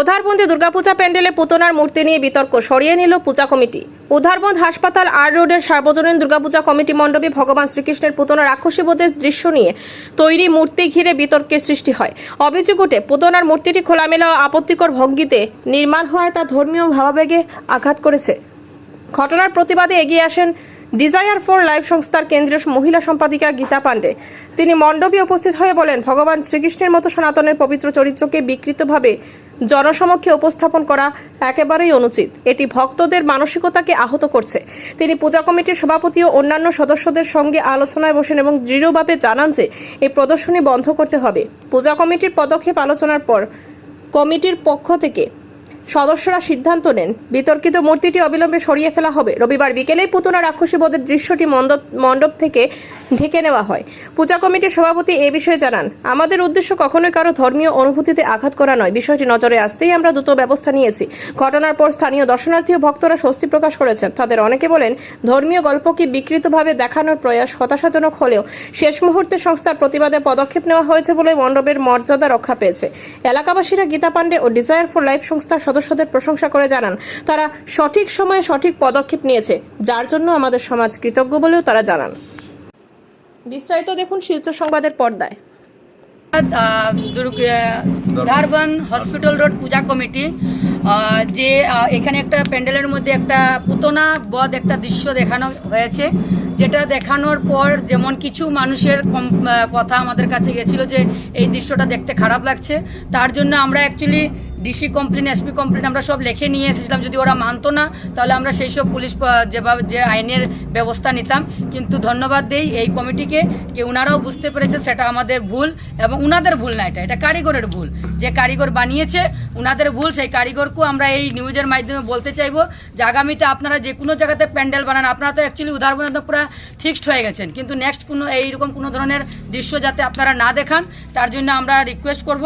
উধারবন্দি দুর্গাপূজা প্যান্ডেলে পুতনার মূর্তি নিয়ে বিতর্ক সরিয়ে নিল পূজা কমিটি। উধারবন্দ হাসপাতাল আর রোডের সার্বজনীন দুর্গাপূজা কমিটি মণ্ডপে ভগবান শ্রীকৃষ্ণের পুতনার রাক্ষসীবোধের দৃশ্য নিয়ে তৈরি মূর্তি ঘিরে বিতর্কের সৃষ্টি হয়। অভিযোগ ওঠে, পুতনার মূর্তিটি খোলামেলা আপত্তিকর ভঙ্গিতে নির্মাণ হওয়ায় তা ধর্মীয় ভাবাবেগে আঘাত করেছে। ঘটনার প্রতিবাদে এগিয়ে আসেন ডিজায়ার ফর লাইফ সংস্থার কেন্দ্রীয় মহিলা সম্পাদিকা গীতা পাণ্ডে। তিনি মণ্ডপে উপস্থিত হয়ে বলেন, ভগবান শ্রীকৃষ্ণের মতো সনাতনের পবিত্র চরিত্রকে বিকৃতভাবে জনসমক্ষে উপস্থাপন করা একেবারেই অনুচিত। এটি ভক্তদের মানসিকতাকে আহত করছে। তিনি পূজা কমিটির সভাপতি ও অন্যান্য সদস্যদের সঙ্গে আলোচনায় বসেন এবং দৃঢ়ভাবে জানান যে, এই প্রদর্শনী বন্ধ করতে হবে। পূজা কমিটির পদক্ষেপ আলোচনার পর কমিটির পক্ষ থেকে সদস্যরা সিদ্ধান্ত নেন। বিতর্কিত মূর্তিটি অবিলম্বে সরিয়ে ফেলা হবে। রবিবার বিকেলেই পুতনা রাক্ষসী বধের দৃশ্যটি মণ্ডপ মণ্ডপ থেকে ঢেকে নেওয়া হয়। পূজা কমিটির সভাপতি এ বিষয়ে জানান, আমাদের উদ্দেশ্য কখনোই কারও ধর্মীয় অনুভূতিতে আঘাত করা নয়। বিষয়টি নজরে আসতেই আমরা দ্রুত ব্যবস্থা নিয়েছি। ঘটনার পর স্থানীয় দর্শনার্থী ও ভক্তরা স্বস্তি প্রকাশ করেছেন। তাদের অনেকে বলেন, ধর্মীয় গল্পকে বিকৃতভাবে দেখানোর প্রয়াস হতাশাজনক হলেও শেষ মুহূর্তে সংস্থার প্রতিবাদে পদক্ষেপ নেওয়া হয়েছে বলে মণ্ডপের মর্যাদা রক্ষা পেয়েছে। এলাকাবাসীরা গীতা পাণ্ডে ও ডিজায়ার ফর লাইফ সংস্থার সদস্যদের প্রশংসা করে জানান, তারা সঠিক সময়ে সঠিক পদক্ষেপ নিয়েছে, যার জন্য আমাদের সমাজ কৃতজ্ঞ বলেও তারা জানান। বিস্তারিত দেখুন শিলচর সংবাদের পর্দায়। Dharban hospital road puja committee যে এখানে একটা প্যান্ডেলের মধ্যে একটা পুতনা বধ একটা দৃশ্য দেখানো হয়েছে, যেটা দেখানোর পর যেমন কিছু মানুষের কথা আমাদের কাছে গেছিল যে, এই দৃশ্যটা দেখতে খারাপ লাগছে। তার জন্য আমরা actually DC complain SP complain আমরা সব লিখে নিয়ে এসেছিলাম। যদি ওরা মানতো না, তাহলে আমরা সেই সব পুলিশ যেভাবে, যে আইনের ব্যবস্থা নিতাম। কিন্তু ধন্যবাদ দেই এই কমিটিকে যে ওনারাও বুঝতে পেরেছে সেটা আমাদের ভুল এবং উনাদের ভুল না এটা এটা কারিগরের ভুল। যে কারিগর বানিয়েছে, উনাদের ভুল, সেই কারিগরকেও আমরা এই নিউজের মাধ্যমে বলতে চাইব যে আগামীতে আপনারা যে কোনো জায়গাতে প্যান্ডেল বানান, আপনারা তো অ্যাকচুয়ালি উদাহরণ একদম পুরো ফিক্সড হয়ে গেছেন। কিন্তু নেক্সট কোনো, এইরকম কোনো ধরনের দৃশ্য যাতে আপনারা না দেখান, তার জন্য আমরা রিকোয়েস্ট করব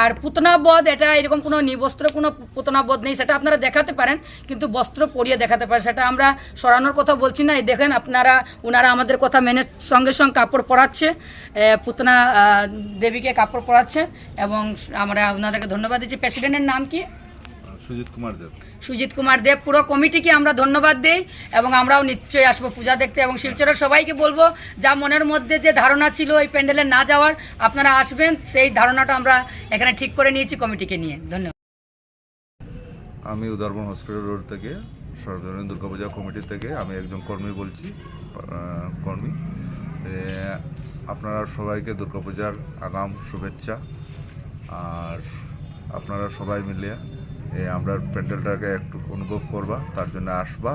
আর পুতনাবধ এটা এরকম কোনো নিবস্ত্র কোনো পুতনাবধ নেই, সেটা আপনারা দেখাতে পারেন, কিন্তু বস্ত্র পরিয়ে দেখাতে পারেন, সেটা আমরা সরানোর কথা বলছি না। এই দেখেন আপনারা ওনারা আমাদের কথা মেনে সঙ্গে সঙ্গে কাপড় পরাচ্ছে পুতনা দেবীকে কাপড় পরাচ্ছে, এবং আমরা ওনাদেরকে ধন্যবাদ দিচ্ছি। প্রেসিডেন্টের নাম কি? সুজিত কুমার দেব। সুজিত কুমার দেব পুরো কমিটিকে আমরা ধন্যবাদ দেই এবং আমরাও নিশ্চয়ই আসব পূজা দেখতে এবং শিলচরের সবাইকে বলব যা মনের মধ্যে যে ধারণা ছিল এই প্যান্ডেলে না যাওয়ার আপনারা আসবেন সেই ধারণাটা আমরা এখানে ঠিক করে নিয়েছি কমিটিকে নিয়ে। ধন্যবাদ। আমি উদারবন হসপিটাল রোড থেকে সর্বজনীন দুর্গাপূজা কমিটি থেকে আমি একজন কর্মী বলছি কর্মী। আপনারা সবাইকে দুর্গাপূজার আগাম শুভেচ্ছা আর আপনারা সবাই মিলে আমরা প্যান্ডেলটাকে একটু অনুভব করবা, তার জন্য আসবা।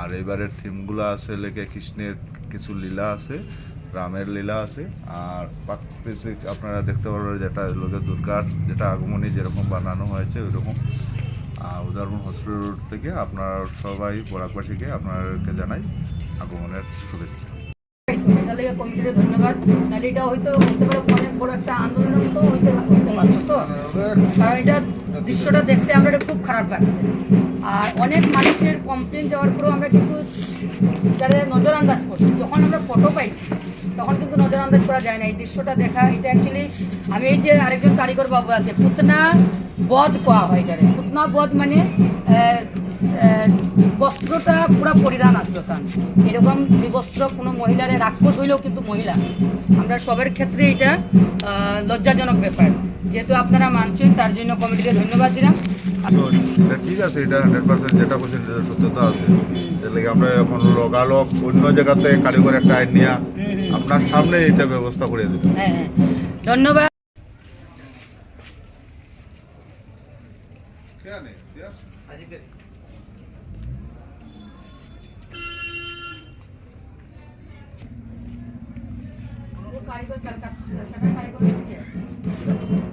আর এবারের থিমগুলো আছে লেগে কৃষ্ণের কিছু লীলা আছে, রামের লীলা আছে, আর প্রাকৃতিক আপনারা দেখতে পারবেন যেটা লোকে দুর্গার যেটা আগমনী যেরকম বানানো হয়েছে ওইরকম। আর উদাহরণ হসপিটাল রোড থেকে আপনারা সবাই বরাকবাসীকে আপনাদেরকে জানাই আগমনের শুভেচ্ছা। ধন্যবাদ। তাহলে এটা হয়তো হতে পারে অনেক বড় একটা আন্দোলনের মতো হইতে পারতো তো? কারণ এটা দৃশ্যটা দেখতে আমরা খুব খারাপ লাগছে। আর অনেক মানুষের কমপ্লেন যাওয়ার পরেও আমরা কিন্তু নজর আন্দাজ করছি, যখন আমরা ফটো পাইছি, তখন কিন্তু নজর আন্দাজ করা যায় না। এই দৃশ্যটা দেখা, এটা অ্যাকচুয়ালি আমি এই যে আরেকজন কারিগর বাবু আছে, পুতনা বধ কোয়া হয় এটারে। পুতনা বধ মানে বস্ত্রটা পুরা পরিধান আসলো কারণ এরকম বিবস্ত্র কোনো মহিলারে রাক্ষস হইলেও কিন্তু মহিলা। আমরা সবার ক্ষেত্রে এটা লজ্জাজনক ব্যাপার। যেহেতু আপনারা মানছেন তার জন্য কমিটিকে ধন্যবাদ দিলাম। ঠিক আছে এটা হান্ড্রেড পার্সেন্ট যেটা বলছেন সেটা সত্যতা আছে। লাগে আমরা এখন লগালগ অন্য জায়গাতে কারিগর একটা আইন নিয়ে। আপনার সামনে এটা ব্যবস্থা করে দেবেন হ্যাঁ হ্যাঁ ধন্যবাদ কারিগর কারিগর